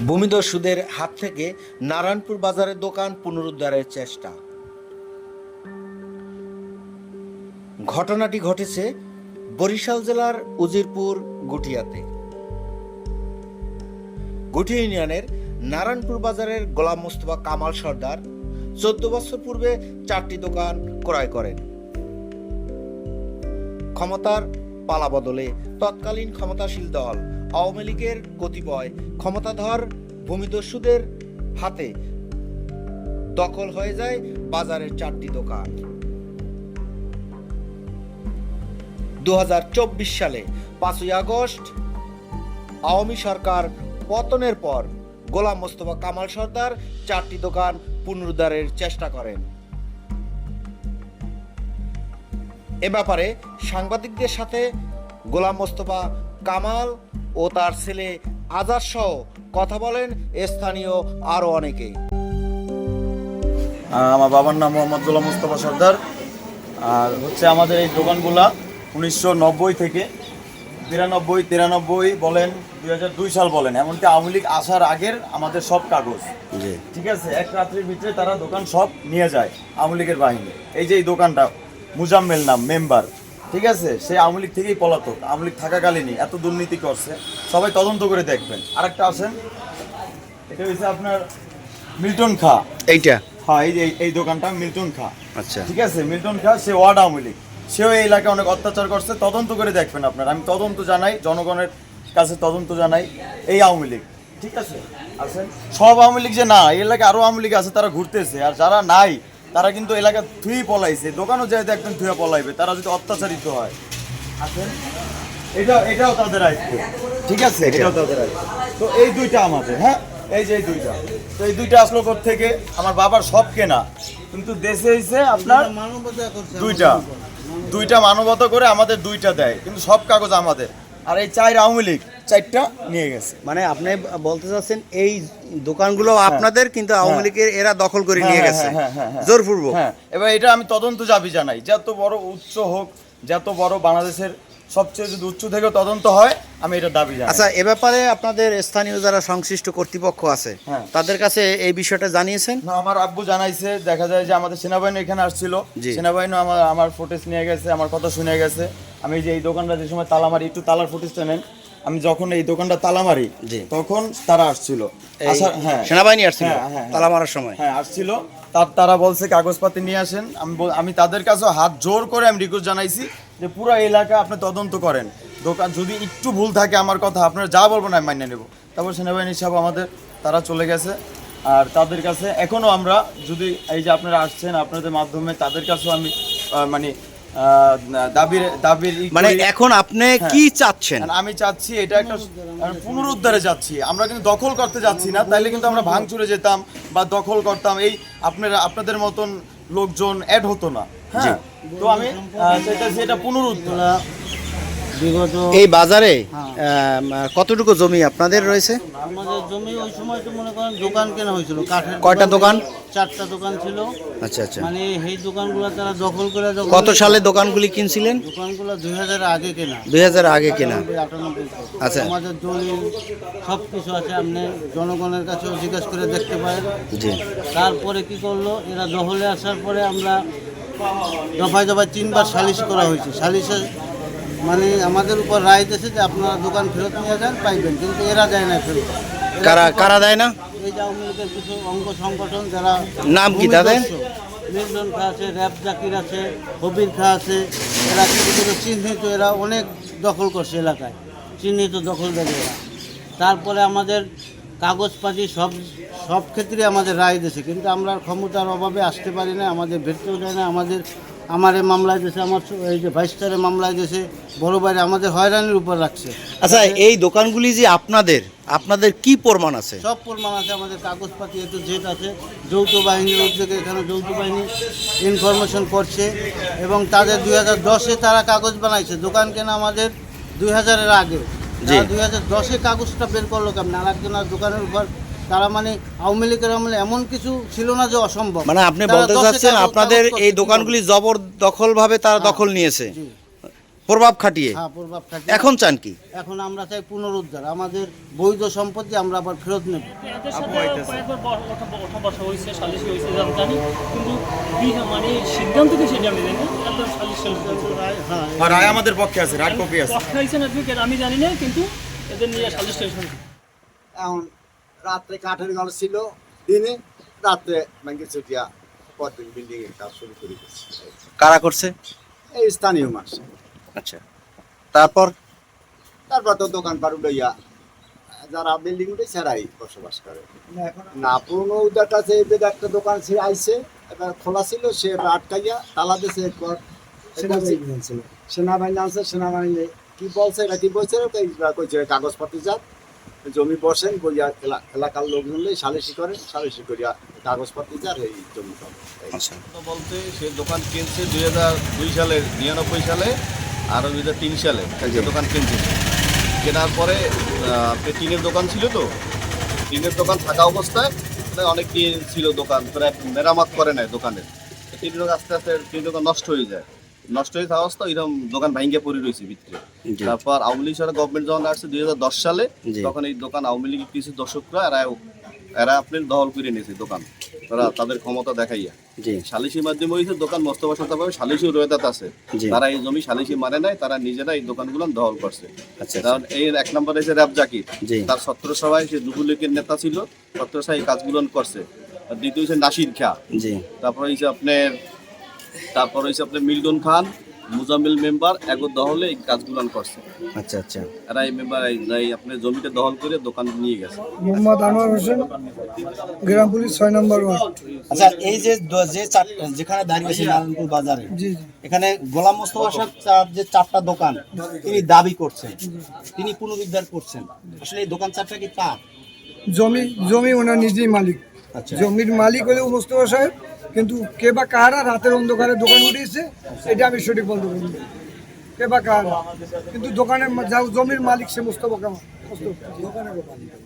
ভূমিদস্যুদের হাত থেকে নারায়ণপুর বাজারের দোকান পুনরুদ্ধারের চেষ্টা। ঘটনাটি ঘটেছে বরিশাল জেলার উজিরপুর গুটিয়াতে। গুটি ইউনিয়নের নারায়ণপুর বাজারের গোলাম মোস্তফা কামাল সর্দার চোদ্দ বছর পূর্বে চারটি দোকান ক্রয় করেন। ক্ষমতার পালাবদলে তৎকালীন ক্ষমতাশীল দল আওয়ামী লীগের কতিপয় ক্ষমতাধর ভূমিদস্যুদের হাতে দখল হয়ে যায় বাজারের চারটি দোকান। দুহাজার চব্বিশ সালে পাঁচই আগস্ট আওয়ামী সরকার পতনের পর গোলাম মোস্তফা কামাল সর্দার চারটি দোকান পুনরুদ্ধারের চেষ্টা করেন। এ ব্যাপারে সাংবাদিকদের সাথে গোলাম মোস্তফা কামাল ও তার ছেলে আজাদ সহ কথা বলেন স্থানীয় আরও অনেকে। আমার বাবার নাম মোহাম্মদ গোলাম মুস্তফা সর্দার। আর হচ্ছে আমাদের এই দোকানগুলা উনিশশো নব্বই থেকে বিরানব্বই তিরানব্বই বলেন দুই হাজার দুই সাল বলেন। এমনকি আওয়ামী লীগ আসার আগের আমাদের সব কাগজ। ঠিক আছে? এক রাত্রির ভিতরে তারা দোকান সব নিয়ে যায় আওয়ামী লীগের বাহিনী এই যে এই দোকানটা মুজাম্মেল নাম মেম্বার। ঠিক আছে? সে আওয়ামী লীগ থেকেই পলাতক। আওয়ামী লীগ থাকাকালীনই এত দুর্নীতি করছে। সবাই তদন্ত করে দেখবেন। আরেকটা আছেন এটা হচ্ছে আপনার মিল্টন খা। এইটা? হ্যাঁ এই যে এই- দোকানটা মিল্টন খা। আচ্ছা। ঠিক আছে? মিল্টন খা সে ওয়ার্ড আওয়ামী লীগ। সেও এই এলাকায় অনেক অত্যাচার করছে। তদন্ত করে দেখবেন আপনারা। আমি তদন্ত জানাই জনগণের কাছে তদন্ত জানাই এই আওয়ামী লীগ। ঠিক আছে? আছেন সব আওয়ামী লীগ যে না এই এলাকায় আরও আওয়ামী লীগ আছে তারা ঘুরতেছে। আর যারা নাই তারা কিন্তু এলাকা থুই পলাইছে দোকানও যাই একদম থুয়ে পলাইবে তারা যদি অত্যাচারিত হয়। আছেন? এটা এটাও তাদের দায়িত্ব ঠিক আছে? এটাও তাদের দায়িত্ব তো এই দুইটা আমাদের হ্যাঁ? এই যে এই দুইটা। তো এই দুইটা আসলো থেকে আমার বাবার সব কেনা। কিন্তু দেশে হইছে আপনার দুইটা দুইটা। মানবতা করে আমাদের দুইটা দেয় কিন্তু সব কাগজ আমাদের। আর এই চার আওয়ামী লীগ চারটা নিয়ে গেছে। মানে আপনি বলতে চাচ্ছেন এই দোকানগুলো আপনাদের কিন্তু আওয়ামী লীগের এরা দখল করে নিয়ে হ্যাঁ, গেছে। হ্যাঁ, হ্যাঁ, হ্যাঁ। জোরপূর্বক হ্যাঁ এবার এটা আমি তদন্ত দাবি জানাই। যত বড় উচ্চ হোক যত বড় বাংলাদেশের সবচেয়ে যদি উচ্চ থেকে তদন্ত হয় আমি এটা দাবি জানাই। আচ্ছা এ ব্যাপারে আপনাদের স্থানীয় যারা সংশ্লিষ্ট কর্তৃপক্ষ আছে হ্যাঁ। তাদের কাছে এই বিষয়টা জানিয়েছেন? না আমার আব্বু জানাইছে দেখা যায় যে আমাদের সেনাবাহিনী এখানে আসছিল। সেনাবাহিনী আমার আমার ফুটেজ নিয়ে গেছে আমার কথা শুনে গেছে। আমি যে এই দোকানটা যে সময় তালা মারি একটু তালার ফুটেজটা নেন। আমি যখন এই দোকানটা তালা মারি তখন তারা আসছিল। হ্যাঁ। সেনাবাহিনী আসছিল? হ্যাঁ, হ্যাঁ, হ্যাঁ। তালা মারার সময়? হ্যাঁ আসছিল। তার তারা বলছে কাগজপাতি নিয়ে আসেন। আমি আমি তাদের কাছে হাত জোর করে আমি রিকোয়েস্ট জানাইছি যে পুরো এলাকা আপনি তদন্ত করেন। দোকান যদি একটু ভুল থাকে আমার কথা আপনারা যা বলব না আমি মানিয়ে নেব। তারপর সেনাবাহিনী সাহেব আমাদের তারা চলে গেছে। আর তাদের কাছে এখনও আমরা যদি এই যে আপনারা আসছেন আপনাদের মাধ্যমে তাদের কাছেও আমি মানে দাবির দাবির মানে এখন আপনি হ্যাঁ। কি চাচ্ছেন? আমি চাচ্ছি এটা একটা পুনরুদ্ধারে যাচ্ছি। আমরা কিন্তু দখল করতে যাচ্ছি না তাইলে কিন্তু আমরা ভাঙচুরে যেতাম বা দখল করতাম। এই আপনারা আপনাদের মতন লোকজন অ্যাড হতো না। হ্যাঁ? তো আমি সেটা সেটা পুনরুদ্ধার। বিগত এই বাজারে হ্যাঁ। কতটুকু জমি আপনাদের রয়েছে? আমাদের জমি ওই সময় তো মনে করেন দোকান কেনা হয়েছিল কাঠের কয়টা দোকান? চারটা দোকান ছিল। আচ্ছা আচ্ছা। মানে এই দোকানগুলো তারা দখল করে কত সালে দোকানগুলি কিনছিলেন? দোকানগুলো দুই হাজার আগে কেনা। দুই হাজার আগে কেনা। আচ্ছা। আমাদের দলিল সব কিছু আছে আপনি জনগণের কাছেও জিজ্ঞেস করে দেখতে পারেন। জি। তারপরে কি করল এরা দখলে আসার পরে আমরা দফায় দফায় তিনবার সালিশ করা হয়েছে। সালিশে মানে আমাদের উপর রায় দিয়েছে যে আপনারা দোকান ফেরত নিয়ে যান পাইবেন। কিন্তু এরা যায় না ফেরত। কারা কারা দেয় না? এই যে আওয়ামী লীগের কিছু অঙ্গ সংগঠন যারা নাম কি তাদের? মিল্টন খা আছে র্যাব জাকির আছে হবির খা আছে এরা কিছু চিহ্নিত এরা অনেক দখল করছে এলাকায়। চিহ্নিত দখলদার এরা। তারপরে আমাদের কাগজপাতি সব সব ক্ষেত্রে আমাদের রায় দিয়েছে। কিন্তু আমরা ক্ষমতার অভাবে আসতে পারি না আমাদের ভেটতেও দেয় না আমাদের আমারে মামলায় দিয়েছে আমার এই যে ভাইস্টারে মামলায় দিয়েছে বড় বাইরে আমাদের হয়রানির উপর রাখছে। আচ্ছা এই দোকানগুলি যে আপনাদের আপনাদের কি প্রমাণ আছে? সব প্রমাণ আছে আমাদের কাগজপাতি এত জেট আছে যৌথ বাহিনীর উদ্যোগে এখানে যৌথ বাহিনী ইনফরমেশন করছে এবং তাদের দুই হাজার দশে তারা কাগজ বানাইছে। দোকান কেনা আমাদের দুই হাজারের আগে। দুই হাজার দশে কাগজটা বের করল কেমন? আর একজনের দোকানের উপর তারা মানে আওয়ামী লীগের আমলে এমন কিছু ছিল না যে অসম্ভব। মানে আপনি বলতে চাচ্ছেন আপনাদের এই দোকানগুলি জবরদখল ভাবে তারা হ্যাঁ। দখল নিয়েছে। প্রভাব খাটিয়ে। হ্যাঁ প্রভাব থাকে এখন চান কি? এখন আমরা চাই পুনরুদ্ধার। আমাদের বৈধ সম্পত্তি আমরা আবার ফেরত নেব। মানে হ্যাঁ রায় আমাদের পক্ষে আছে রায় কপি আছে। আমি জানি না কিন্তু এদের নিয়ে সালিশ এখন রাত্রে কাঠের ঘর ছিল দিনে রাত্রে ব্যাংকে ছুটিয়া পরদিন বিল্ডিং এর কাজ শুরু করে দিচ্ছে কারা করছে? এই স্থানীয় মানুষ। আচ্ছা। তারপর? তারপর তো দোকান পাট উঠাইয়া যারা বিল্ডিং উঠে সেরাই বসবাস করে। না পুরনো উদার কাছে এদের একটা দোকান সে আইছে এটা খোলা ছিল সে এবার আটকাইয়া তালা দিয়েছে এরপর সেনাবাহিনী আনছে সেনাবাহিনী কি বলছে এটা কি বলছে কইছে কাগজপত্র যাক জমি বসেন এলা- এলাকার লোকজন সালিশি করে সালিশি করিয়া কাগজপত্র যার এই জমি। আচ্ছা। তো বলতে সে দোকান কিনছে দুই হাজার দুই সালে নিরানব্বই সালে আর দুই হাজার তিন সালে একটা দোকান কিনছে। কেনার পরে টিনের দোকান ছিল তো? টিনের দোকান থাকা অবস্থায় অনেক দিন ছিল দোকান প্রায় মেরামত করে নেয় দোকানের টিনের আস্তে আস্তে টিনের দোকান নষ্ট হয়ে যায়। নষ্ট হয়ে থাকা অবস্থা এরকম দোকান ভাঙ্গে পড়ে রয়েছে ভিতরে। তারপর আওয়ামী লীগ সরকার গভর্নমেন্ট যখন আসছে দুই হাজার দশ সালে তখন এই দোকান আওয়ামী লীগের কিছু দর্শকরা এরা এরা আপনার দখল করে নিয়েছে দোকান। তারা তাদের ক্ষমতা দেখাইয়া। জি। সালিসি মাধ্যমে হয়েছে দোকান মোস্তফা সত্তাভাবে সালিসি রোয়েদাত আছে। তারা এই জমি সালিসি মানে নাই তারা নিজেরা এই দোকানগুলো দখল করছে। আচ্ছা কারণ এই এক নম্বরে এসে র্যাব জাকির। তার সত্র সভায় সে যুবলীগের নেতা ছিল সত্র সভায় এই কাজগুলো করছে। আর দ্বিতীয় হচ্ছে নাসির খা। তারপর হয়েছে আপনার তারপর হয়েছে আপনার মিল্টন খান মুজামিল মেম্বার একর দহলে এই কাজগুলো করছে। আচ্ছা আচ্ছা। এরা এই মেম্বার এই আপনার জমিটা দখল করে দোকান নিয়ে গেছে। মোহাম্মদ আনোয়ার হোসেন গ্রাম পুলিশ ছয় নম্বর ওয়ার্ড। আচ্ছা এই যে যে যেখানে দাঁড়িয়েছে নারায়ণপুর বাজারে জি জি। এখানে গোলাম মোস্তফা সাহেব চার যে চারটা দোকান তিনি দাবি করছেন। তিনি পুনরুদ্ধার করছেন। আসলে এই দোকান চারটা কি তার? জমি জমি ওনার নিজেই মালিক। আচ্ছা। জমির মালিক হলেও মোস্তফা সাহেব। কিন্তু কে বা কারা রাতের অন্ধকারে দোকান উঠিয়েছে এটা আমি সঠিক বলতে পারি কে বা কারা। কিন্তু দোকানের যা জমির মালিক সে মোস্তফা কামাল।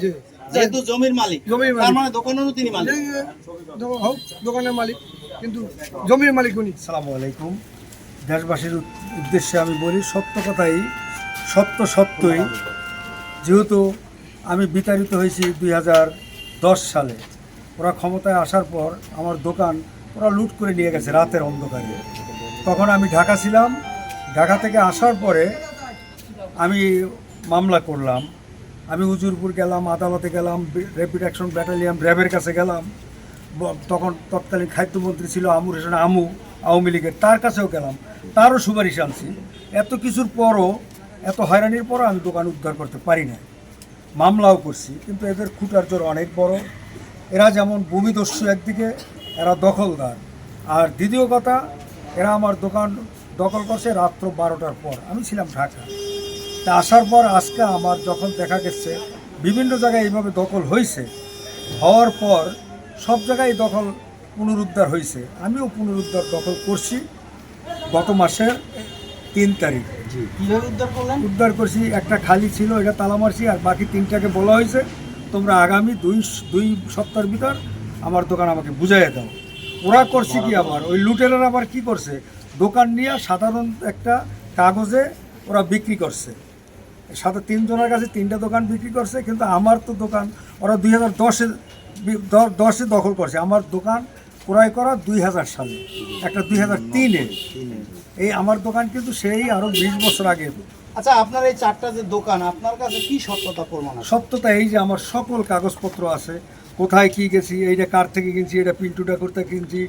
জি। যেহেতু জমির মালিক জমির মালিক। মানে দোকানেরও তিনি মালিক। হোক দোকানের মালিক। কিন্তু জমির মালিক উনি। আসসালামু আলাইকুম। দেশবাসীর উদ্দেশ্যে আমি বলি সত্য কথাই সত্য সত্যই। যেহেতু আমি বিতাড়িত হয়েছি দুই দশ সালে ওরা ক্ষমতায় আসার পর আমার দোকান ওরা লুট করে নিয়ে গেছে রাতের অন্ধকারে। তখন আমি ঢাকা ছিলাম। ঢাকা থেকে আসার পরে আমি মামলা করলাম। আমি উজুরপুর গেলাম, আদালতে গেলাম র্যাপিড অ্যাকশন ব্যাটালিয়ান র্যাবের কাছে গেলাম। তখন তৎকালীন খাদ্যমন্ত্রী ছিল আমুর হোসেন আমু, আওয়ামী লীগের, তার কাছেও গেলাম। তারও সুপারিশ আনছি। এত কিছুর পরও, এত হয়রানির পরও আমি দোকান উদ্ধার করতে পারি না মামলাও করছি, কিন্তু এদের খুঁটার জোর অনেক বড়। এরা যেমন ভূমিদস্যু একদিকে এরা দখলদার। আর দ্বিতীয় কথা এরা আমার দোকান দখল করছে রাত্র বারোটার পর। আমি ছিলাম ঢাকা। তা আসার পর আজকে আমার যখন দেখা গেছে বিভিন্ন জায়গায় এইভাবে দখল হয়েছে হওয়ার পর সব জায়গায় দখল পুনরুদ্ধার হয়েছে আমিও পুনরুদ্ধার দখল করছি গত মাসের তিন তারিখ। উদ্ধার করছি একটা খালি ছিল এটা তালা মারছি আর বাকি তিনটাকে বলা হয়েছে তোমরা আগামী দুই দুই সপ্তাহের ভিতর আমার দোকান আমাকে বুঝাইয়ে দাও। ওরা করছে কি আবার? ওই লুটেরার আবার কি করছে? দোকান নিয়ে সাধারণ একটা কাগজে ওরা বিক্রি করছে। সাথে তিনজনের কাছে তিনটা দোকান বিক্রি করছে কিন্তু আমার তো দোকান ওরা দুই হাজার দশে দশে দখল করছে। আমার দোকান ক্রয় করা দুই হাজার সালে একটা দুই হাজার তিনে। এই আমার দোকান কিন্তু সেই আরও বিশ বছর আগে। আচ্ছা আপনার এই চারটা যে দোকান আপনার কাছে কি সত্যতা প্রমাণ সত্যতা এই যে আমার সকল কাগজপত্র আছে কোথায় কি গেছি এইটা কার থেকে কিনছি এটা পিন্টু ঠাকুর থেকে কিনছি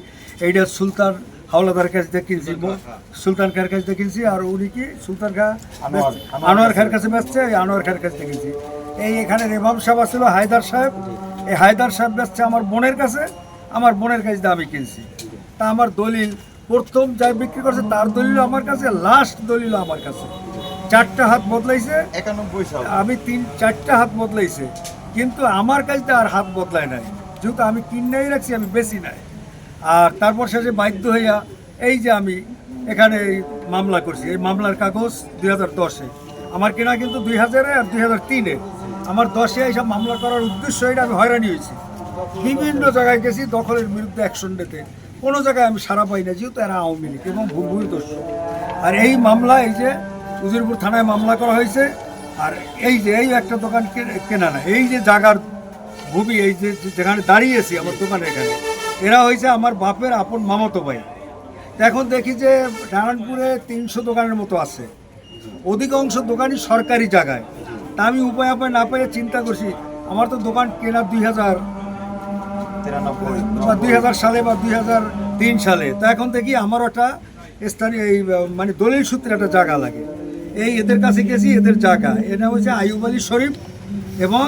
এইটা সুলতান হাওলাদার কাছ থেকে কিনছি সুলতান খার কাছ থেকে কিনছি আর উনি কি সুলতান খা আনোয়ার খার কাছে বেচছে আনোয়ার খার কাছ থেকে কিনছি। এই এখানে রেমাম সাহেব ছিল হায়দার সাহেব। এই হায়দার সাহেব বেচছে আমার বোনের কাছে আমার বোনের কাছ দিয়ে আমি কিনছি। তা আমার দলিল প্রথম যাই বিক্রি করছে তার দলিল আমার কাছে লাস্ট দলিল আমার কাছে। চারটা হাত বদলাইছে। একানব্বই সাল। আমি তিন চারটা হাত বদলাইছে। কিন্তু আমার কাছে আর হাত বদলায় নাই। যেহেতু আমি কিনেই রাখছি, আমি বেশি নাই। আর তারপর শেষে বাধ্য হইয়া এই যে আমি এখানে মামলা করছি, এই মামলার কাগজ দুই হাজার দশে। আমার কেনা কিন্তু দুই হাজারে আর দুই হাজার তিনে। আমার দশে এইসব মামলা করার উদ্দেশ্য এটা আমি হয়রানি হয়েছি। বিভিন্ন জায়গায় গেছি, দখলের বিরুদ্ধে অ্যাকশন নিতে। কোনো জায়গায় আমি সারা পাই না যেহেতু এরা আওয়ামী লীগ এবং ভূমিদস্যু আর এই মামলা এই যে উজিরপুর থানায় মামলা করা হয়েছে আর এই যে এই একটা দোকান কেনা না। এই যে জাগার ভূমি এই যে যেখানে দাঁড়িয়েছি আমার দোকানের এখানে এরা হয়েছে আমার বাপের আপন মামাতো ভাই। তো এখন দেখি যে নারায়ণপুরে তিনশো দোকানের মতো আছে। অধিকাংশ দোকানই সরকারি জায়গায়। তা আমি উপায় উপায় না পেয়ে চিন্তা করছি আমার তো দোকান কেনা দুই হাজার বা দুই হাজার সালে বা দুই হাজার তিন সালে। তা এখন দেখি আমার একটা স্থানীয় এই মানে দলিল সূত্রে একটা জায়গা লাগে। এই এদের কাছে গেছি এদের জায়গা। এটা হচ্ছে আইয়ুব আলী শরীফ এবং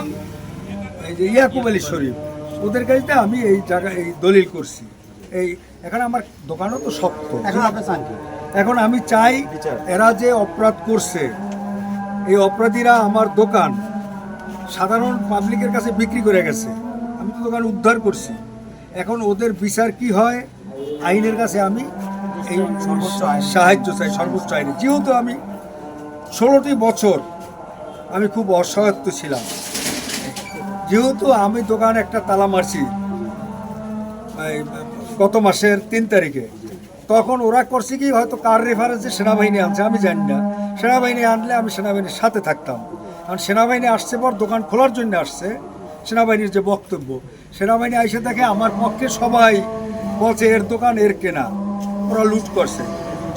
এই যে ইয়াকুব আলী শরীফ। ওদের কাছে আমি এই জায়গা এই দলিল করছি। এই এখানে আমার দোকানও তো শক্ত। এখন আপনি চান এখন আমি চাই এরা যে অপরাধ করছে এই অপরাধীরা আমার দোকান সাধারণ পাবলিকের কাছে বিক্রি করে গেছে। আমি তো দোকান উদ্ধার করছি। এখন ওদের বিচার কি হয় আইনের কাছে আমি এই সাহায্য চাই সর্বোচ্চ আইনে। যেহেতু আমি ষোলোটি বছর আমি খুব অসহায়ত্ব ছিলাম। যেহেতু আমি দোকান একটা তালা মারছি গত মাসের তিন তারিখে, তখন ওরা করছে কি, হয়তো কার রেফারেন্সে সেনাবাহিনী আনছে, আমি জানি না। সেনাবাহিনী আনলে আমি সেনাবাহিনীর সাথে থাকতাম। কারণ সেনাবাহিনী আসছে পর দোকান খোলার জন্য আসছে। সেনাবাহিনীর যে বক্তব্য, সেনাবাহিনী এসে দেখে আমার পক্ষে সবাই বলছে, এর দোকান, এর কেনা। ওরা লুট করছে।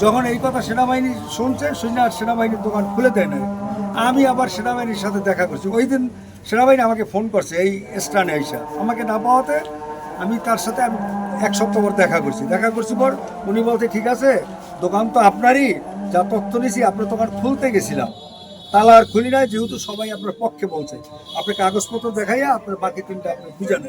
যখন এই কথা সেনাবাহিনী শুনছে, শুনে আর সেনাবাহিনীর দোকান খুলে দেয় না আমি আবার সেনাবাহিনীর সাথে দেখা করছি। ওই দিন সেনাবাহিনী আমাকে ফোন করছে, এই স্টানে আইসা। আমাকে না পাওয়াতে আমি তার সাথে আমি এক সপ্তাহ পর দেখা করছি। দেখা করছি পর উনি বলতে ঠিক আছে, দোকান তো আপনারই। যা তথ্য নিয়েছি আপনার দোকান খুলতে গেছিলাম। তালা আর খুলি নাই, যেহেতু সবাই আপনার পক্ষে বলছে। আপনি কাগজপত্র দেখাইয়া আপনার বাকি তিনটা আপনি বুঝান